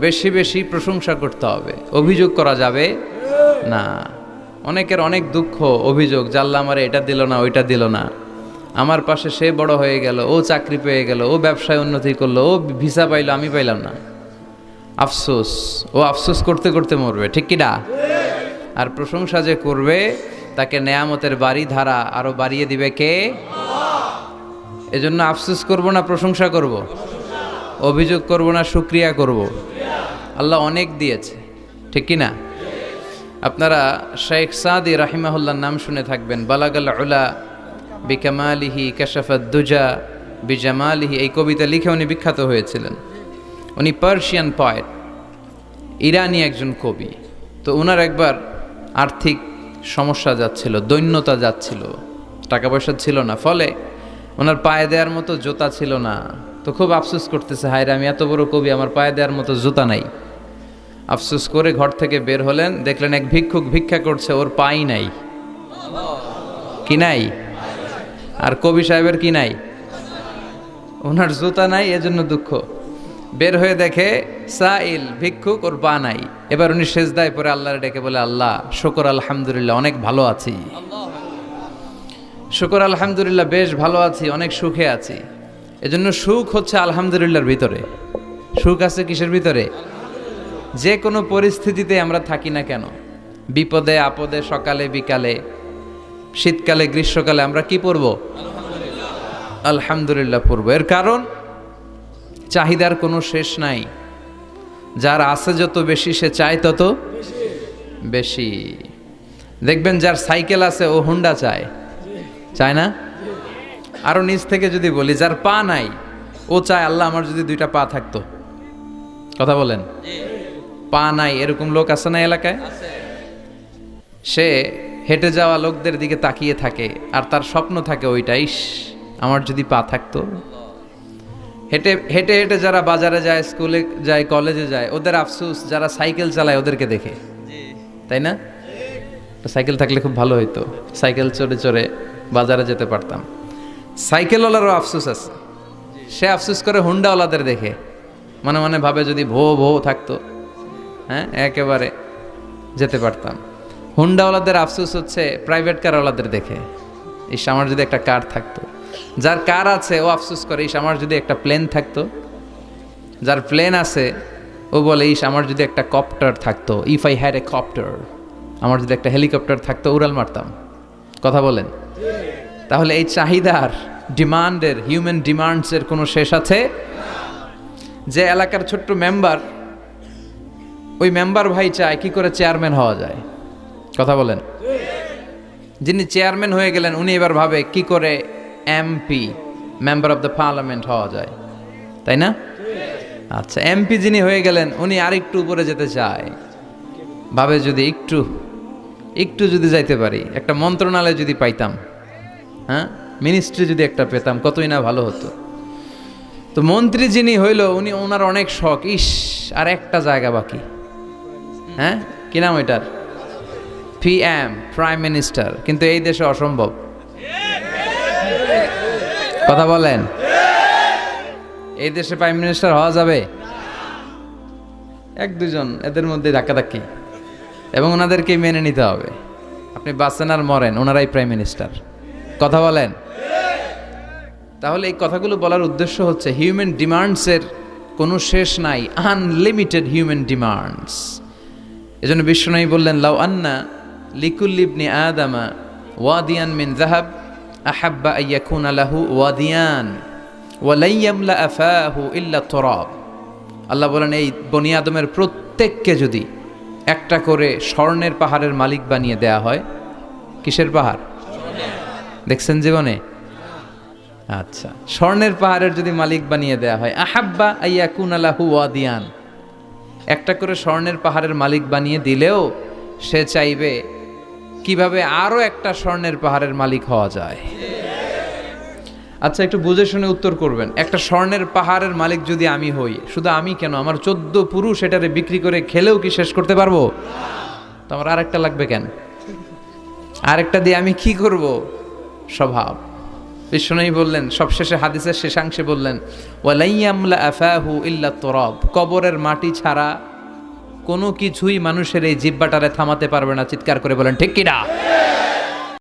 বেশি বেশি প্রশংসা করতে হবে। অভিযোগ করা যাবে? না। অনেকের অনেক দুঃখ, অভিযোগ জাল্লা আমারে এটা দিল না, ওইটা দিল না। আমার পাশে সে বড় হয়ে গেল, ও চাকরি পেয়ে গেল, ও ব্যবসায় উন্নতি করল, ও ভিসা পাইলো, আমি পাইলাম না। আফসোস। ও আফসোস করতে করতে মরবে, ঠিক কি না? আর প্রশংসা যে করবে, তাকে নেয়ামতের বাড়ি ধারা আরও বাড়িয়ে দিবে কে? এজন্য আফসোস করব না, প্রশংসা করব। অভিযোগ করব না সুক্রিয়া করব। আল্লাহ অনেক দিয়েছে, ঠিক কি না? আপনারা শেখ সাদি রাহিমাহুল্লার নাম শুনে থাকবেন, বালাগাল উলা বিকামালিহি কাশাফাদ্দুজা বিজামালিহি, এই কবিতা লিখে উনি বিখ্যাত হয়েছিলেন। উনি পার্সিয়ান পয়েট, ইরানি একজন কবি। তো ওনার একবার আর্থিক সমস্যা যাচ্ছিল, দৈন্যতা যাচ্ছিল টাকা পয়সা ছিল না, ফলে ওনার পায়ে দেওয়ার মতো জোতা ছিল না। তো খুব আফসোস করতেছে, হায়রে আমি এত বড় কবি, আমার পায়ে দেওয়ার মতো জুতা নাই। আফসোস করে ঘর থেকে বের হলেন, দেখলেন এক ভিক্ষুক ভিক্ষা করছে, ওর পাই নাই। কি নাই? আর কবি সাহেবের কি নাই? ওনার জুতা নাই, এজন্য দুঃখ। বের হয়ে দেখে সাইল, ভিক্ষুক, ওর পা নাই। এবার উনি সেজদায় পরে আল্লাহর ডেকে বলে, আল্লাহ, শুকর আলহামদুলিল্লাহ, অনেক ভালো আছি। শুকর আলহামদুলিল্লাহ, বেশ ভালো আছি, অনেক সুখে আছি। এজন্য সুখ হচ্ছে আলহামদুলিল্লাহর ভিতরে। সুখ আছে কিসের ভিতরে? যে কোনো পরিস্থিতিতে আমরা থাকি না কেন? বিপদে, আপদে, সকালে, বিকালে, শীতকালে, গ্রীষ্মকালে আমরা কি পড়ব আলহামদুলিল্লাহ পরব। এর কারণ, চাহিদার কোনো শেষ নাই। যার আছে যত বেশি, সে চায় তত বেশি। দেখবেন যার সাইকেল আছে, ও হুন্ডা চায়। চায় না? আরও নিচ থেকে যদি বলি, যার পা নাই, ও চায়, আল্লাহ আমার যদি দুইটা পা থাকতো। কথা বলেন? পা নাই, এরকম লোক আছে না এলাকায়? সে হেঁটে যাওয়া লোকদের দিকে তাকিয়ে থাকে, আর তার স্বপ্ন থাকে ওইটাই আমার যদি পা থাকতো? হেঁটে হেঁটে হেঁটে যারা বাজারে যায়, স্কুলে যায়, কলেজে যায়, ওদের আফসোস, যারা সাইকেল চালায় ওদেরকে দেখে। তাই না? সাইকেল থাকলে খুব ভালো হইতো, সাইকেল চড়ে চড়ে বাজারে যেতে পারতাম। সাইকেলওয়ালারও আফসোস আছে। সে আফসোস করে হুন্ডাওয়ালাদের দেখে, মনে মনে ভাবে যদি ভো ভো থাকতো। হ্যাঁ একেবারে যেতে পারতাম। হুন্ডাওয়ালাদের আফসোস হচ্ছে প্রাইভেট কারওয়ালাদের দেখে। ইস, আমার যদি একটা কার থাকতো। যার কার আছে, ও আফসোস করে, ইস, আমার যদি একটা প্লেন থাকতো। যার প্লেন আছে, ও বলে, ইস, আমার যদি একটা কপ্টার থাকতো if I had a copter আমার যদি একটা হেলিকপ্টার থাকতো, উড়াল মারতাম। কথা বলেন। তাহলে এই চাহিদার ডিমান্ডের হিউম্যান ডিমান্ডসের কোনো শেষ আছে? যে এলাকার ছোট্ট মেম্বার ওই মেম্বার ভাই চায় কি করে চেয়ারম্যান হওয়া যায়। কথা বলেন। যিনি চেয়ারম্যান হয়ে গেলেন, উনি এবার ভাবে কি করে MP, member of the parliament হওয়া যায়। তাই না? আচ্ছা এমপি যিনি হয়ে গেলেন, উনি আরেকটু উপরে যেতে চায়। ভাবে যদি একটু একটু যদি যাইতে পারি, একটা মন্ত্রণালয় যদি পাইতাম হ্যাঁ? মিনিস্ট্রি যদি একটা পেতাম, কতই না ভালো হতো। তো মন্ত্রী যিনি হইল, উনি ওনার অনেক শখ, ইস, আর একটা জায়গা বাকি। হ্যাঁ? কি নাম ওইটার? পিএম প্রাইম মিনিস্টার কিন্তু এই দেশে অসম্ভব। কথা বলেন। এই দেশে প্রাইম মিনিস্টার হওয়া যাবে? এক, দুজন, এদের মধ্যে ধাক্কাধাক্কি। এবং ওনাদেরকে মেনে নিতে হবে। আপনি বাঁচেন আর মরেন, ওনারাই প্রাইম মিনিস্টার কথা বলেন। তাহলে এই কথাগুলো বলার উদ্দেশ্য হচ্ছে হিউম্যান ডিমান্ডসের কোনো শেষ নাই আনলিমিটেড হিউম্যান ডিমান্ডস এজন্য বিশ্বনয়ী বললেন, লাউ আন্না লিকুল্লিবনি আদামা ওয়াদিয়ান মিন জাহাব আহাব্বা আইয়াকুন আলাহু ওয়াদিয়ান ওয়ালাইয়ামলা আফাহু ইল্লা তরাব। আল্লাহ বলেন, এই বনি আদমের প্রত্যেককে যদি একটা করে স্বর্ণের পাহাড়ের মালিক বানিয়ে দেয়া হয়, কিসের পাহাড়? দেখছেন জীবনে? আচ্ছা স্বর্ণের পাহাড়ের যদি মালিক বানিয়ে দেয়া হয়, আহাব্বা আইয়াকুন আলাহু ওয়াদিয়ান একটা করে স্বর্ণের পাহাড়ের মালিক বানিয়ে দিলেও সে চাইবে কীভাবে আরও একটা স্বর্ণের পাহাড়ের মালিক হওয়া যায়। আচ্ছা একটু বুঝে শুনে উত্তর করবেন। একটা স্বর্ণের পাহাড়ের মালিক যদি আমি হই, শুধু আমি কেন? আমার চোদ্দ পুরুষ এটারে বিক্রি করে খেলেও কি শেষ করতে পারব? তো আমার আরেকটা লাগবে কেন? আরেকটা দিয়ে আমি কি করব? স্বভাব। বিষ্ণুই বললেন, সবশেষে হাদিসের শেষাংশে বললেন ওয়ালাইয়ামলা আফাহু ইল্লা তরব কবরের মাটি ছাড়া কোনো কিছুই মানুষের এই জিব্বাটারে থামাতে পারবে না। চিৎকার করে বলেন, ঠিক কিনা